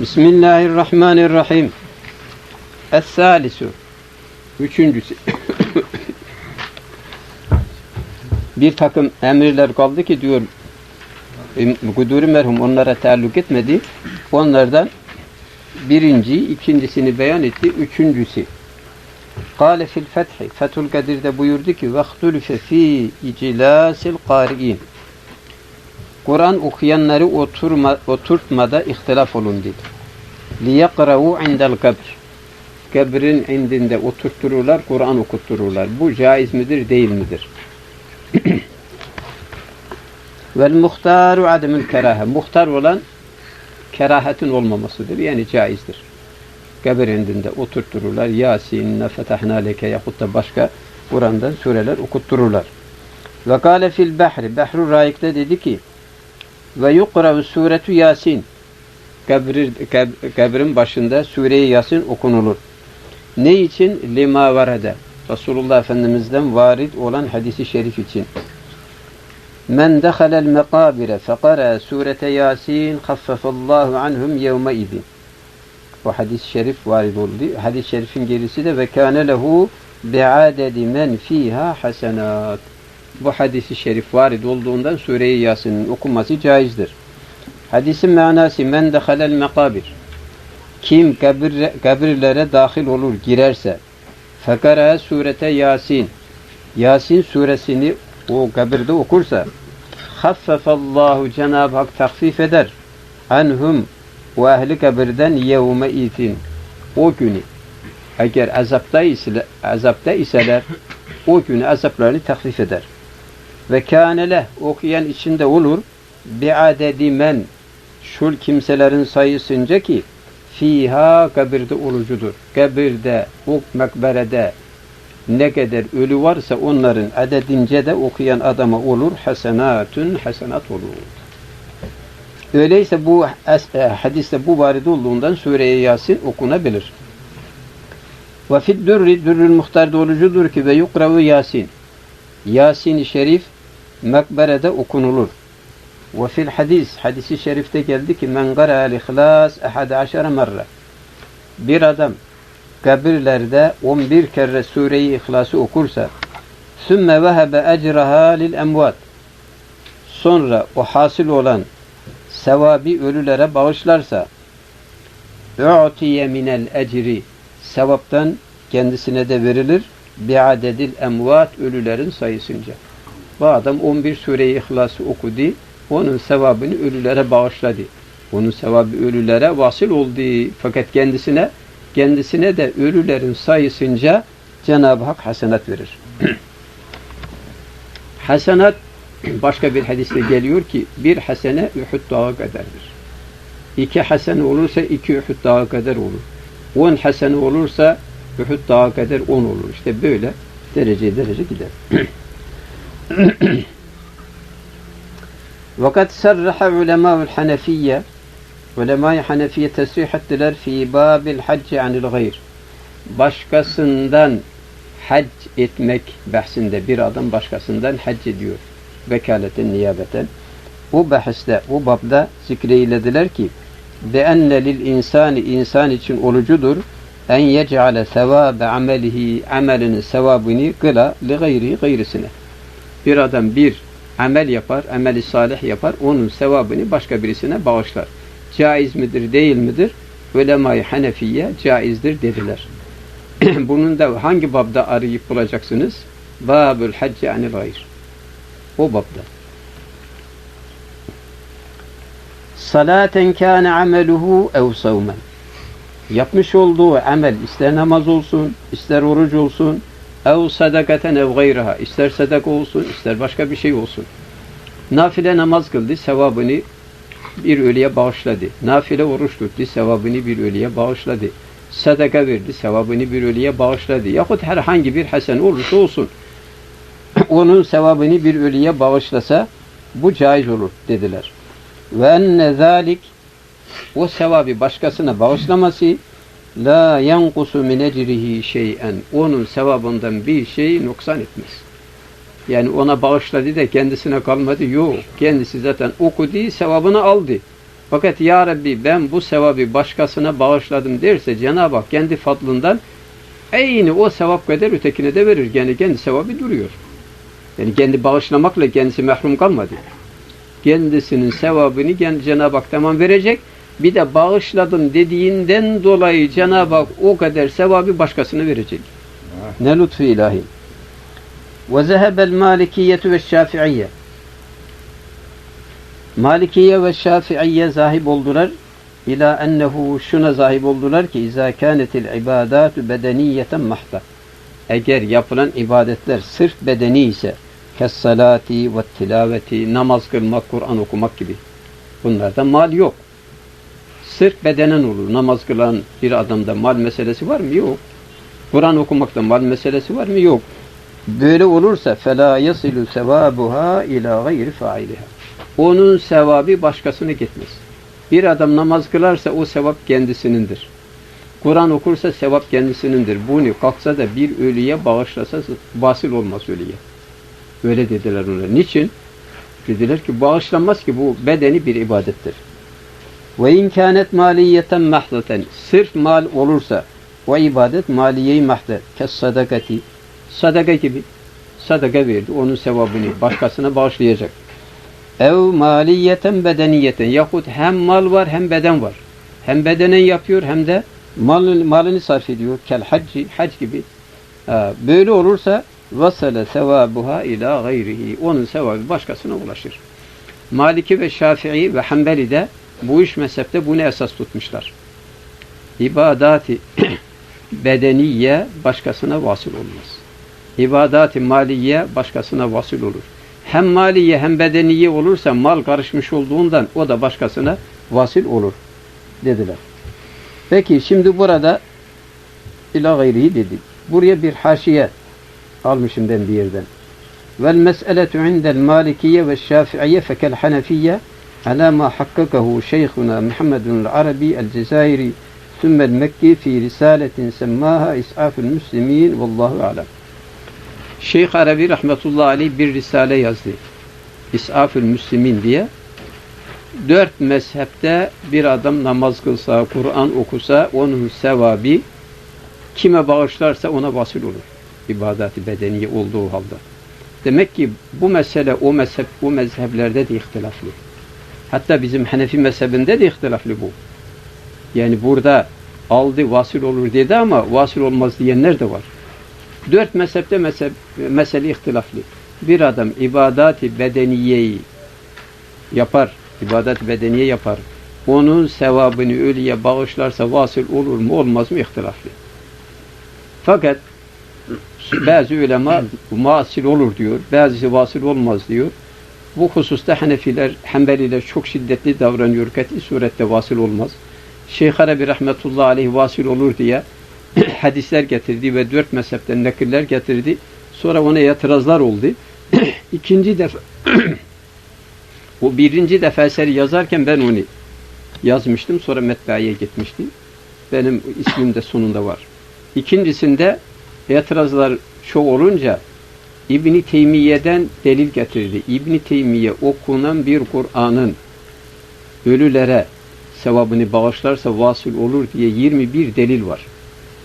Bismillahirrahmanirrahim. Es-salisu. Üçüncüsü. bir takım emirler kaldı ki diyor Guduri merhum onlara taalluk etmedi. Onlardan birinci, ikincisini beyan etti. Üçüncüsü. Kale fil fethi. Fethül Kadir'de buyurdu ki وَاخْتُلُفَ ف۪ي اِجْلَاسِ الْقَارِئِينَ Kur'an okuyanları oturma, oturtmada ihtilaf olun dedi. لِيَقْرَوُ عِنْدَ الْقَبْرِ Kabrin indinde oturttururlar, Kur'an okuttururlar. Bu caiz midir, değil midir? Vel muhtaru ademül kerahe. Muhtar olan kerahetin olmamasıdır. Yani caizdir. Kabir indinde oturttururlar. Yasin, fetahna leke yahut da başka Kur'an'dan sureler okuttururlar. Ve kâle fil bahri. Bahru Raik'te dedi ki ve yukravu suretu Yasin. Kabir, kab, kabrin başında sure-i Yasin okunulur. Ne için? Lima varada. Resulullah Efendimiz'den varid olan hadisi şerif için. Men dehalel mekabire fekara surete Yasin haffefallahu anhum yevme idin. Bu hadis-i şerif varid oldu. Hadis-i şerifin gerisi de ve kâne lehu bi'adedi men fiha hasenat. Bu hadisi şerif varid olduğundan Sure-i Yasin'in okunması caizdir. Hadisin manası men dehalel mekabir. Kim kabir, kabirlere dahil olur, girerse fekara surete Yasin Yasin suresini o kabirde okursa haffefallahu Cenab-ı Hak takfif eder anhum ve ehli kabirden yevme itin o günü eğer azapta, ise, azapta iseler o günü azaplarını takfif eder. Ve kânele okuyan içinde olur bi adedi men şul kimselerin sayısınca ki fiha kabirde olucudur. Kabirde, o mekberede ne kadar ölü varsa onların adedince de okuyan adama olur. Hasenatun hasenat olur. Öyleyse bu hadiste bu varid olduğundan Sure-i Yasin okunabilir. Ve fid dürri dürrül muhtar olucudur ki ve yukravu Yasin. Yasin-i Şerif mekberede okunulur. Ve fil hadis, hadisi şerifte geldi ki men gara'al ihlas ehad aşara merre. Bir adam kabirlerde 11 kere sureyi İhlas'ı okursa sümme vehebe ecraha lil emvat sonra o hasıl olan sevabi ölülere bağışlarsa u'tiye minel ecri sevaptan kendisine de verilir bi'adedil emvat ölülerin sayısınca. Bu adam 11 sure-i İhlas'ı okudu. Onun sevabını ölülere bağışladı. Onun sevabı ölülere vasıl oldu. Fakat kendisine kendisine de ölülerin sayısınca Cenab-ı Hak hasenat verir. hasenat başka bir hadiste geliyor ki bir hasene Uhud dağı kadardır. İki hasene olursa iki Uhud dağı kadar olur. On hasene olursa Uhud dağı kadar on olur. İşte böyle derece derece gider. Vakat serraha ulemâ'ul hanefiyye Ulema-i Hanefiye tesrih ettiler fi babil hacci anil gayr. Başkasından hac etmek bahsinde bir adam başkasından hac ediyor. Vekaleten, niyabeten. Bu bahiste, bu babda zikreylediler ki be enne lil insani insan için olucudur en yec'ale sevabe amelihi amelinin sevabını kıla li gayri gayrisine. Bir adam bir amel yapar, ameli salih yapar, onun sevabını başka birisine bağışlar caiz midir, değil midir? Ulema-i Hanefiye caizdir dediler. Bunun da hangi babda arayıp bulacaksınız? Babül hacci anil gayr. O babda. Salaten kâne ameluhu ev savmen. Yapmış olduğu amel ister namaz olsun, ister oruç olsun, ev sadakaten ev gayraha, ister sadaka olsun, ister başka bir şey olsun. Nafile namaz kıldı, sevabını bir ölüye bağışladı. Nafile oruç tuttu, sevabını bir ölüye bağışladı. Sadaka verdi, sevabını bir ölüye bağışladı. Yahut herhangi bir hasen olursa olsun. Onun sevabını bir ölüye bağışlasa bu caiz olur dediler. Ve enne o sevabı başkasına bağışlaması la yankusu min ecrihi şey'en onun sevabından bir şey noksan etmez. Yani ona bağışladı da kendisine kalmadı. Yok. Kendisi zaten okudu, sevabını aldı. Fakat Ya Rabbi ben bu sevabı başkasına bağışladım derse Cenab-ı Hak kendi fadlından aynı o sevap kadar ötekine de verir. Yani kendi sevabı duruyor. Yani kendi bağışlamakla kendisi mahrum kalmadı. Kendisinin sevabını Cenab-ı Hak tamam verecek. Bir de bağışladım dediğinden dolayı Cenab-ı Hak o kadar sevabı başkasına verecek. Ne lütfu ilahi. Ve zehebel malikiyetu ve şafiiyye. Malikiye ve şafiiyye zahib oldular. İlâ ennehu şuna zahib oldular ki izâ kânetil ibadâtu bedeniyeten mahda. Eğer yapılan ibadetler sırf bedeni ise kes salati ve tilaveti namaz kılmak, Kur'an okumak gibi. Bunlarda mal yok. Sırf bedenen olur. Namaz kılan bir adamda mal meselesi var mı? Yok. Kur'an okumakta mal meselesi var mı? Yok. Böyle olursa fela yasilu sevabuha ila gayri failiha. Onun sevabı başkasına gitmez. Bir adam namaz kılarsa o sevap kendisinindir. Kur'an okursa sevap kendisinindir. Bunu kalksa da bir ölüye bağışlasa basil olmaz ölüye. Öyle dediler ona. Niçin? Dediler ki bağışlanmaz ki bu bedeni bir ibadettir. Ve imkanet maliyeten mahdaten. Sırf mal olursa o ibadet maliyeyi mahdet. Kes sadakati. Sadaka gibi. Sadaka verdi. Onun sevabını başkasına bağışlayacak. Ev maliyeten bedeniyeten. Yahut hem mal var hem beden var. Hem bedenen yapıyor hem de mal, malını sarf ediyor. Kel hacci, hac gibi. Böyle olursa vasale sevabuha ila gayrihi. Onun sevabı başkasına ulaşır. Maliki ve Şafii ve Hanbeli de bu iş mezhepte bunu esas tutmuşlar. İbadati bedeniye başkasına vasıl olmaz. İbadati maliye başkasına vasıl olur. Hem maliye hem bedeniye olursa mal karışmış olduğundan o da başkasına vasıl olur dediler. Peki şimdi burada ila gayrihi dedik. Buraya bir haşiye almışım ben bir yerden. Vel mes'eletu indel malikiye ve şafiiye fekel hanefiye على ما حققه شيخنا محمد العربي الجزائري ثم المكي في رسالة سماها إسعاف المسلمين والله أعلم Şeyh Arabi rahmetullahi aleyh bir risale yazdı. İs'afül Müslimin diye. Dört mezhepte bir adam namaz kılsa, Kur'an okusa onun sevabı kime bağışlarsa ona vasıl olur. İbadati bedeniye olduğu halde. Demek ki bu mesele o mezhep o mezheplerde de ihtilaflı. Hatta bizim Hanefi mezhebinde de ihtilaflı bu. Yani burada aldı vasıl olur dedi ama vasıl olmaz diyenler de var. Dört mezhepte mezhep, mesele ihtilaflı. Bir adam ibadat-ı bedeniyeyi yapar, ibadat bedeniye yapar. Onun sevabını ölüye bağışlarsa vasıl olur mu olmaz mı ihtilaflı. Fakat bazı ulema vasıl olur diyor, bazısı vasıl olmaz diyor. Bu hususta Hanefiler, Hanbeliler çok şiddetli davranıyor. Kati surette vasıl olmaz. Şeyh Arabi rahmetullahi aleyh vasıl olur diye hadisler getirdi ve dört mezhepten nakiller getirdi. Sonra ona itirazlar oldu. İkinci defa o birinci defa eseri yazarken ben onu yazmıştım. Sonra metbaaya gitmiştim. Benim ismim de sonunda var. İkincisinde itirazlar çok olunca İbni Teymiye'den delil getirdi. İbni Teymiye okunan bir Kur'an'ın ölülere sevabını bağışlarsa vasıl olur diye 21 delil var.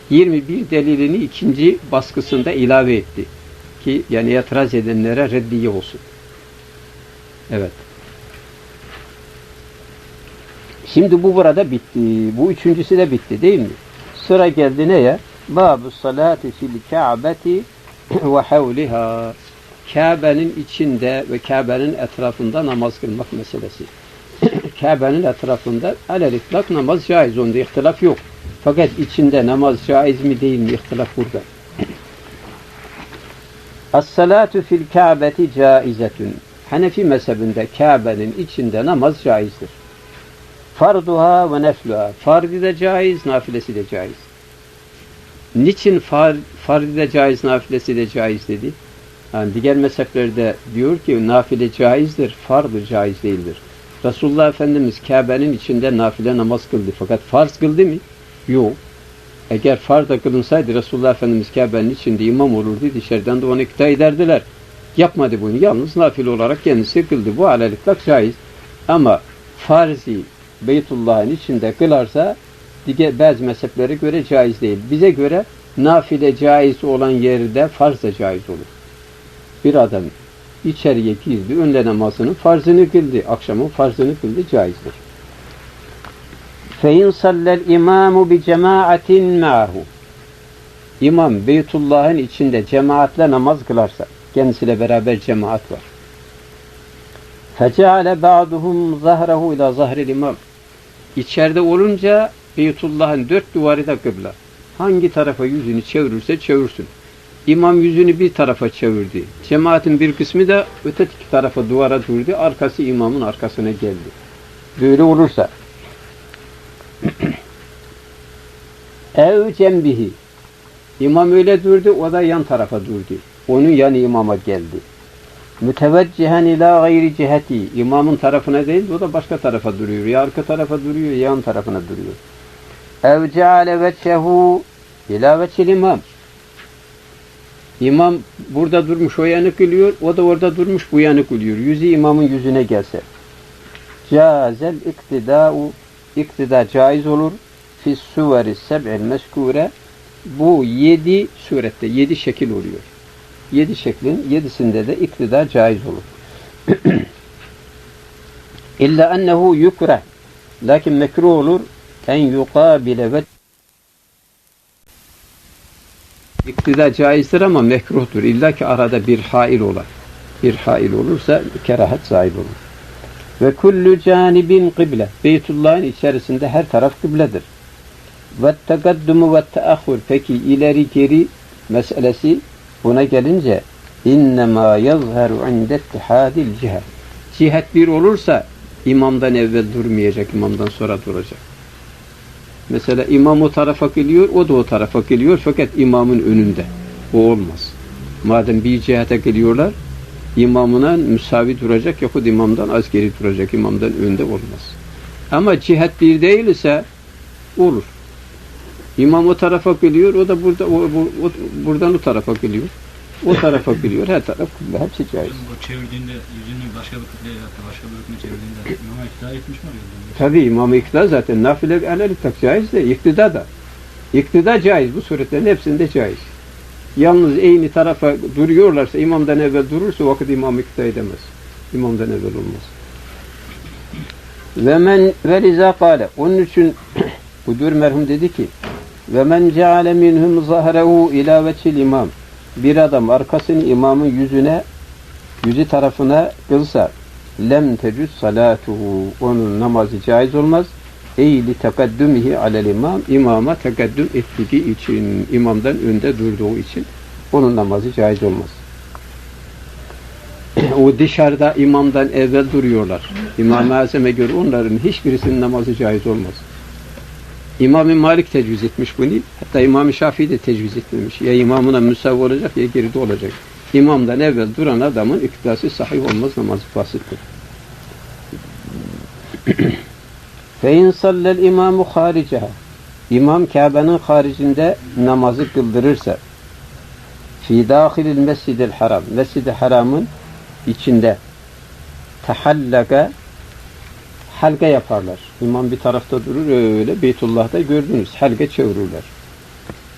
21 delilini ikinci baskısında ilave etti. Ki yani itiraz edenlere reddiye olsun. Evet. Şimdi bu burada bitti. Bu üçüncüsü de bitti değil mi? Sıra geldi neye? Babu salati fil ka'beti ve havliha. Kabe'nin içinde ve Kabe'nin etrafında namaz kılmak meselesi. Kabe'nin etrafında alelitlak namaz caiz. Onda ihtilaf yok. Fakat içinde namaz caiz mi değil mi ihtilaf burada. As-salatu fil Ka'beti caizetun. Hanefi mezhebinde Kabe'nin içinde namaz caizdir. Farduha ve nefluha. Fardi de caiz, nafilesi de caiz. Niçin far, fardi de caiz, nafilesi de caiz dedi? Yani diğer mezheplerde diyor ki nafile caizdir, fardı caiz değildir. Resulullah Efendimiz Kabe'nin içinde nafile namaz kıldı. Fakat farz kıldı mı? Yok. Eğer farz da kılınsaydı Resulullah Efendimiz Kabe'nin içinde imam olurdu. Dışarıdan da onu ikta ederdiler. Yapmadı bunu. Yalnız nafile olarak kendisi kıldı. Bu aleliklik caiz. Ama farzi Beytullah'ın içinde kılarsa diğer bazı mezheplere göre caiz değil. Bize göre nafile caiz olan yerde farz da caiz olur. Bir adam içeriye girdi, önle namazının farzını kıldı, akşamın farzını kıldı, caizdir. فَاِنْ صَلَّ الْاِمَامُ بِجَمَاعَةٍ مَعَهُ İmam Beytullah'ın içinde cemaatle namaz kılarsa, kendisiyle beraber cemaat var. فَجَعَلَ بَعْضُهُمْ ظَهْرَهُ اِلَى ظَهْرِ الْاِمَامِ İçeride olunca Beytullah'ın dört duvarı da kıbla. Hangi tarafa yüzünü çevirirse çevirsin. İmam yüzünü bir tarafa çevirdi. Cemaatin bir kısmı da öteki tarafa duvara durdu. Arkası imamın arkasına geldi. Böyle olursa ev cembihi İmam öyle durdu, o da yan tarafa durdu. Onun yanı imama geldi. Müteveccihen ila gayri ciheti. İmamın tarafına değil, o da başka tarafa duruyor. Ya arka tarafa duruyor, ya yan tarafına duruyor. Ev ceale veçhehu ila veçhil imam. İmam burada durmuş o yanık gülüyor, o da orada durmuş bu yanık gülüyor. Yüzü imamın yüzüne gelse. Cazel iktida'u iktida caiz olur. Fis suveri seb'il meskure bu yedi surette, yedi şekil oluyor. Yedi şeklin yedisinde de iktida caiz olur. İlla ennehu yukreh. Lakin mekruh olur en yukabile ve İktida caizdir ama mekruhtur. İlla ki arada bir hail ola. Bir hail olursa kerahat zahil olur. Ve kullu canibin kıble. Beytullah'ın içerisinde her taraf kıbledir. Ve tekaddumu ve teahhur. Peki ileri geri meselesi buna gelince innema yazharu inde ittihadil cihet. Cihet bir olursa imamdan evvel durmayacak, imamdan sonra duracak. Mesela imam o tarafa geliyor, o da o tarafa geliyor fakat imamın önünde. O olmaz. Madem bir cihete geliyorlar, imamına müsavi duracak yahut imamdan az geri duracak, imamdan önde olmaz. Ama cihet bir değil ise olur. İmam o tarafa geliyor, o da burada o, o, o, buradan o tarafa geliyor. O tarafa geliyor, her taraf kıble, hepsi caiz. O çevirdiğinde yüzünü başka bir kıbleye hatta başka bir rüküne çevirdiğinde imama iktidar etmiş mi? Tabi imam iktidar zaten nafile elel tak caiz de iktida da. İktida caiz bu suretlerin hepsinde caiz. Yalnız eyni tarafa duruyorlarsa imamdan evvel durursa vakit imam iktida edemez. İmamdan evvel olmaz. Ve men ve liza kâle. Onun için Budur merhum dedi ki ve men ceale minhum zahrehu ila veçil imam. Bir adam arkasını imamın yüzüne yüzü tarafına kılsa lem tecüz salatuhu onun namazı caiz olmaz. Ey li tekaddumihi alel imam imama tekaddüm ettiği için imamdan önde durduğu için onun namazı caiz olmaz. o dışarıda imamdan evvel duruyorlar. İmam-ı Azam'a göre onların hiçbirisinin namazı caiz olmaz. İmam-ı Malik tecviz etmiş bunu. Hatta İmam-ı Şafii de tecviz etmemiş. Ya imamına müsavi olacak ya geride olacak. İmamdan evvel duran adamın iktidası sahih olmaz, namazı fasıktır. فَاِنْ صَلَّ الْاِمَامُ خَارِجَهَا İmam Kabe'nin haricinde namazı kıldırırsa fi dâhilil mescidil haram mescid-i haramın içinde tehallaka halka yaparlar. İmam bir tarafta durur öyle Beytullah'ta gördünüz. Halka çevirirler.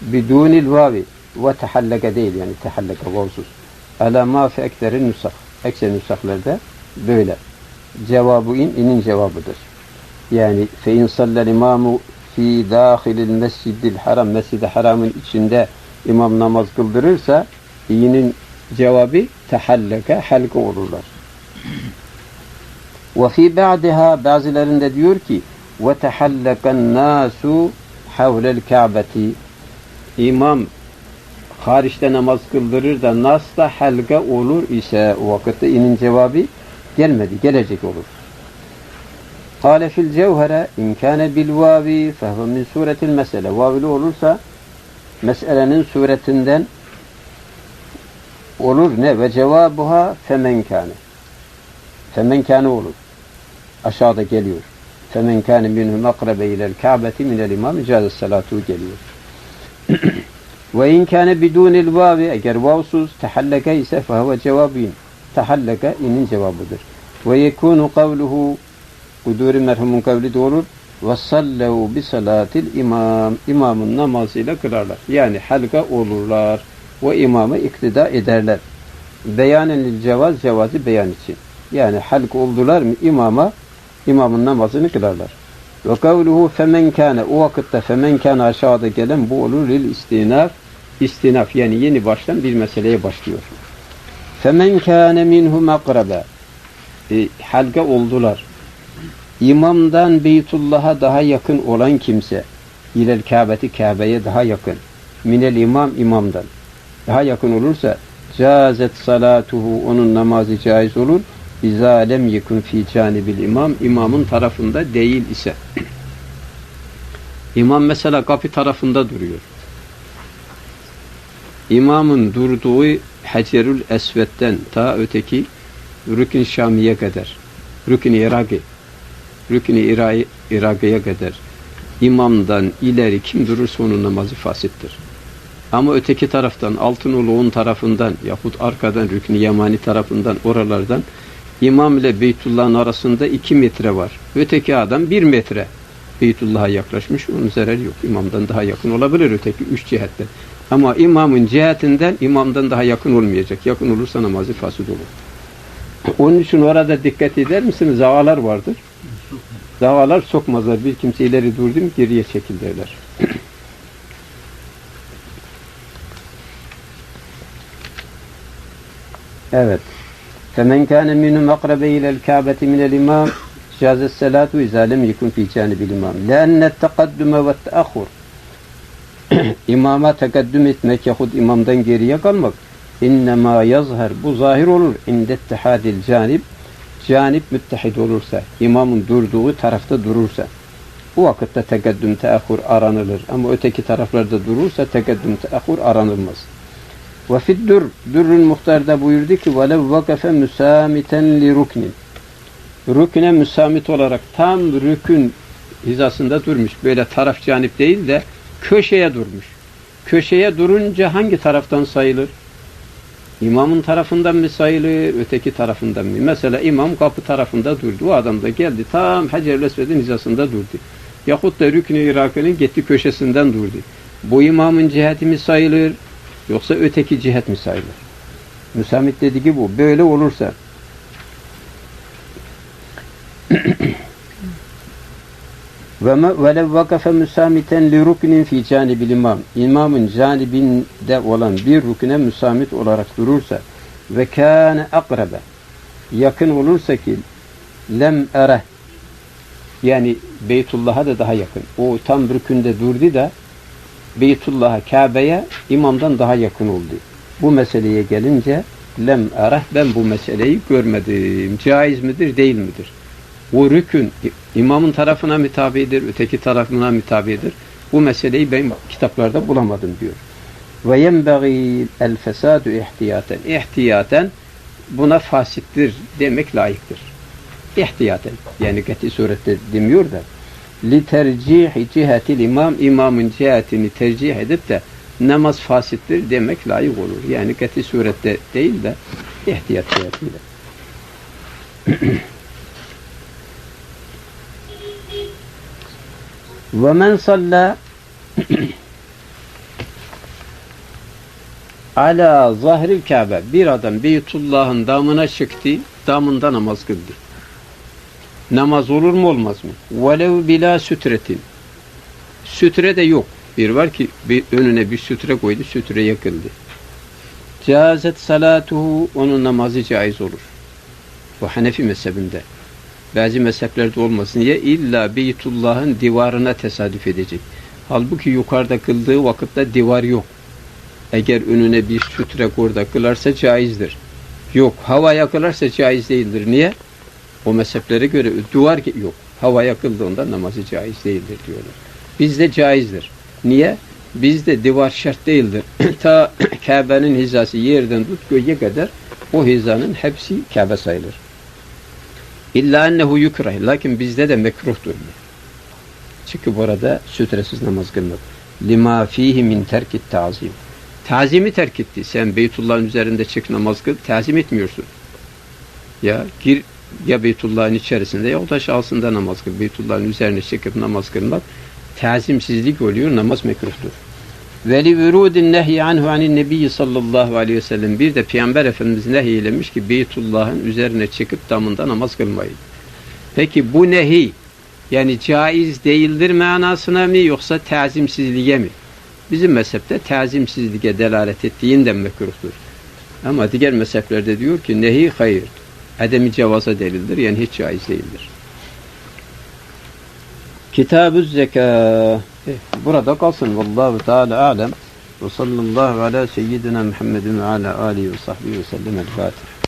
Bidunil vavi ve tehallaka değil yani tehallaka vavsuz. Ala ma fi ekterin nusah. Ekser nusahlarda böyle. Cevabı in, inin cevabıdır. Yani fe in sallel imamu fi dâhilil mescidil haram mescid-i haramın içinde imam namaz kıldırırsa iyinin cevabı tehallaka halka olurlar. Ve fi ba'daha bazılarında diyor ki ve tehallakan nasu havlel ka'beti İmam hariçte namaz kıldırır da nas da halka olur ise o vakitte inin cevabı gelmedi, gelecek olur. Kale fil cevhere in kâne bil vavi fehve min suretil mesele. Vavili olursa meselenin suretinden olur ne? Ve cevabuha femen kâne. Femen kâne olur. Aşağıda geliyor. Femen kâne minhum akrabe ilel kâbeti minel imam icazet salatu geliyor. İn kâne bidûnil vavi eğer vavsuz tehalleke ise fehuve cevabin. Tehalleke inin cevabıdır. Yekûnu kavluhu Kuduri merhumun kavli de olur. Bi salatil imam. İmamın namazıyla kılarlar. Yani halka olurlar. Ve imamı iktida ederler. Beyanen lil cevaz, cevazı beyan için. Yani halk oldular mı imama, imamın namazını kılarlar. Ve kavluhu femen kâne, o vakitte femen kâne aşağıda gelen bu olur lil istinaf. İstinaf yani yeni baştan bir meseleye başlıyor. Femen kâne minhum akrabe. E, oldular. İmamdan Beytullah'a daha yakın olan kimse, ilel Kabe'ti Kabe'ye daha yakın. Minel imam imamdan. Daha yakın olursa cazet salatuhu onun namazı caiz olur. İza lem yekun fi canibil imam imamın tarafında değil ise. İmam mesela kapı tarafında duruyor. İmamın durduğu Hacerül Esved'den ta öteki Rükün Şamiye kadar. Rükün Iraki. Rükün Iraki'ye kadar. İmamdan ileri kim durursa onun namazı fasittir. Ama öteki taraftan Altınoluğun tarafından yahut arkadan Rükün Yamani tarafından oralardan İmam ile Beytullah'ın arasında iki metre var. Öteki adam bir metre Beytullah'a yaklaşmış. Onun zararı yok. İmamdan daha yakın olabilir öteki üç cihetten. Ama imamın cihetinden imamdan daha yakın olmayacak. Yakın olursa namazı fasit olur. Onun için orada dikkat eder misiniz? Zavalar vardır. Zavalar sokmazlar. Bir kimse ileri durdu mu geriye çekil derler. evet. فَمَنْ كَانَ مِنْهُمْ أَقْرَبَ إِلَى الْكَعْبَةِ مِنَ الْإِمَامِ جَازَ الصَّلَاةُ إِذَا لَمْ يَكُنْ فِي جَانِبِ الْإِمَامِ لَأَنَّ التَّقَدُّمَ وَالتَّأَخُرِ İmama tekaddüm etmek yahut imamdan geriye kalmak innema yazhar bu zahir olur inde ittihadil canib canip müttehid olursa imamın durduğu tarafta durursa bu vakitte tekaddüm teahhur aranılır ama öteki taraflarda durursa tekaddüm teahhur aranılmaz. Ve fiddur Dürrün muhtarda buyurdu ki velev vakafe müsamiten li ruknin rüküne müsamit olarak tam rükün hizasında durmuş. Böyle taraf canip değil de köşeye durmuş. Köşeye durunca hangi taraftan sayılır? İmamın tarafından mı sayılır, öteki tarafından mı? Mesela imam kapı tarafında durdu. O adam da geldi. Tam Hacer-i Esved'in hizasında durdu. Yahut da Rükn-i gitti köşesinden durdu. Bu imamın ciheti mi sayılır, yoksa öteki cihet mi sayılır? Müsamit dediği bu. Böyle olursa ve velev vakafe müsamiten li ruknin fi canibil imam imamın canibinde olan bir rukne müsamit olarak durursa ve kâne akrabe yakın olursa ki lem ere yani Beytullah'a da daha yakın. O tam rükünde durdu da Beytullah'a, Kabe'ye imamdan daha yakın oldu. Bu meseleye gelince lem ereh ben bu meseleyi görmedim. Caiz midir, değil midir? O rükün imamın tarafına mitabidir, öteki tarafına mitabidir. Bu meseleyi ben kitaplarda bulamadım diyor. Ve yenbeği el fesadu ihtiyaten. İhtiyaten buna fasittir demek layıktır. İhtiyaten. Yani kati surette demiyor da li tercihi cihetil imam imamın cihetini tercih edip de namaz fasittir demek layık olur. Yani kati surette değil de ihtiyat cihetiyle. Ve men salla ala zahril Kabe bir adam Beytullah'ın damına çıktı, damında namaz kıldı. Namaz olur mu olmaz mı? Velev bila sütretin. Sütre de yok. Bir var ki bir önüne bir sütre koydu, sütre yakıldı. Cazet salatuhu onun namazı caiz olur. Bu Hanefi mezhebinde. Bazı mezheplerde olmasın diye illa Beytullah'ın divarına tesadüf edecek. Halbuki yukarıda kıldığı vakitte divar yok. Eğer önüne bir sütre orada kılarsa caizdir. Yok, havaya kılarsa caiz değildir. Niye? O mezheplere göre duvar yok. Havaya kıldığında namazı caiz değildir diyorlar. Bizde caizdir. Niye? Bizde divar şart değildir. Ta Kabe'nin hizası yerden tut göğe kadar o hizanın hepsi Kabe sayılır. İlla ennehu yukrah. Lakin bizde de mekruhtur. Çünkü burada sütresiz namaz kılmak. Lima fihi min terkit tazim. Tazimi terk etti. Sen Beytullah'ın üzerinde çık namaz kıl. Tazim etmiyorsun. Ya gir ya Beytullah'ın içerisinde ya da şahsında namaz kıl. Beytullah'ın üzerine çıkıp namaz kılmak tazimsizlik oluyor, namaz mekruhtur. Ve li vurudin nehy anhu anin nebiyyi sallallahu aleyhi ve sellem bir de Peygamber Efendimiz nehyeylemiş ki Beytullah'ın üzerine çıkıp damında namaz kılmayın. Peki bu nehi yani caiz değildir manasına mı yoksa tazimsizliğe mi? Bizim mezhepte tazimsizliğe delalet ettiğinden mekruhtur. Ama diğer mezheplerde diyor ki nehi hayır. Edemi cevaza delildir. Yani hiç caiz değildir. Kitab-ı Zeka. Eh, Burada kalsın. Vallahu Teala alem. Ve sallallahu ala seyyidina Muhammedin ve ala alihi ve sahbihi ve sellem. El Fatiha.